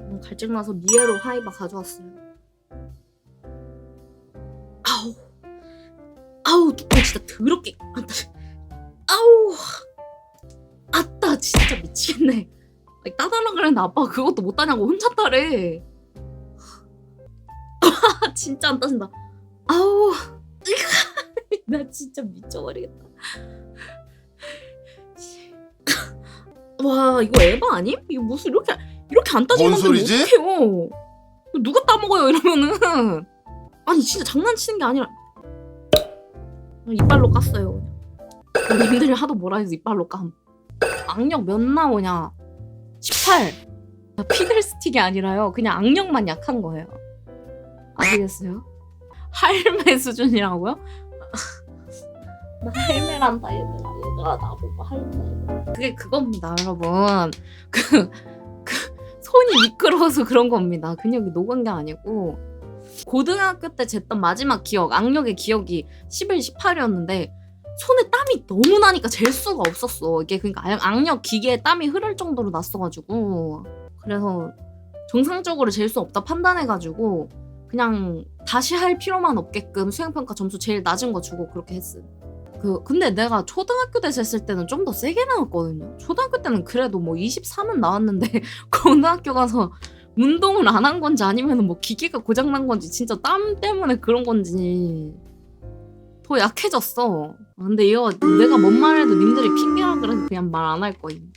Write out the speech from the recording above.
음, 갈증 나서 니에로 하이바 가져왔어요. 아우, 아우 진짜 더럽게. 아우, 아따 진짜 미치겠네. 아니, 따달라 그랬는데 아빠가 그것도 못 따냐고 혼자 따래. 아, 진짜 안 따진다. 아우, 나 진짜 미쳐버리겠다. 와 이거 에바 아님? 이거 무슨 이렇게 이렇게 안 따지는 뭔 건데 소리지? 어떡해요? 누가 따먹어요 이러면은? 아니 진짜 장난치는 게 아니라. 이빨로 깠어요 그냥. 님들이 하도 뭐라 해서 이빨로 깜 악력 몇 나오냐? 18 피글 스틱이 아니라요. 그냥 악력만 약한 거예요. 아시겠어요? 할매 수준이라고요? 나 할매란다 얘들아. 얘들아 나보고 할매. 그게 그겁니다 여러분. 그, 그 손이 미끄러워서 그런 겁니다. 근육이 녹은 게 아니고. 고등학교 때 쟀던 마지막 기억 악력의 기억이 11, 18이었는데 손에 땀이 너무 나니까 잴 수가 없었어. 이게 그러니까 악- 악력 기계에 땀이 흐를 정도로 났어가지고. 그래서 정상적으로 잴 수 없다 판단해가지고 그냥 다시 할 필요만 없게끔 수행평가 점수 제일 낮은 거 주고 그렇게 했음. 그 근데 내가 초등학교 때 쟀을 때는 좀 더 세게 나왔거든요. 초등학교 때는 그래도 뭐 23은 나왔는데 고등학교 가서 운동을 안 한 건지 아니면 뭐 기계가 고장 난 건지 진짜 땀 때문에 그런 건지 더 약해졌어. 아, 근데 이거 내가 뭔 말해도 님들이 핑계라 그래서 그냥 말 안 할 거임.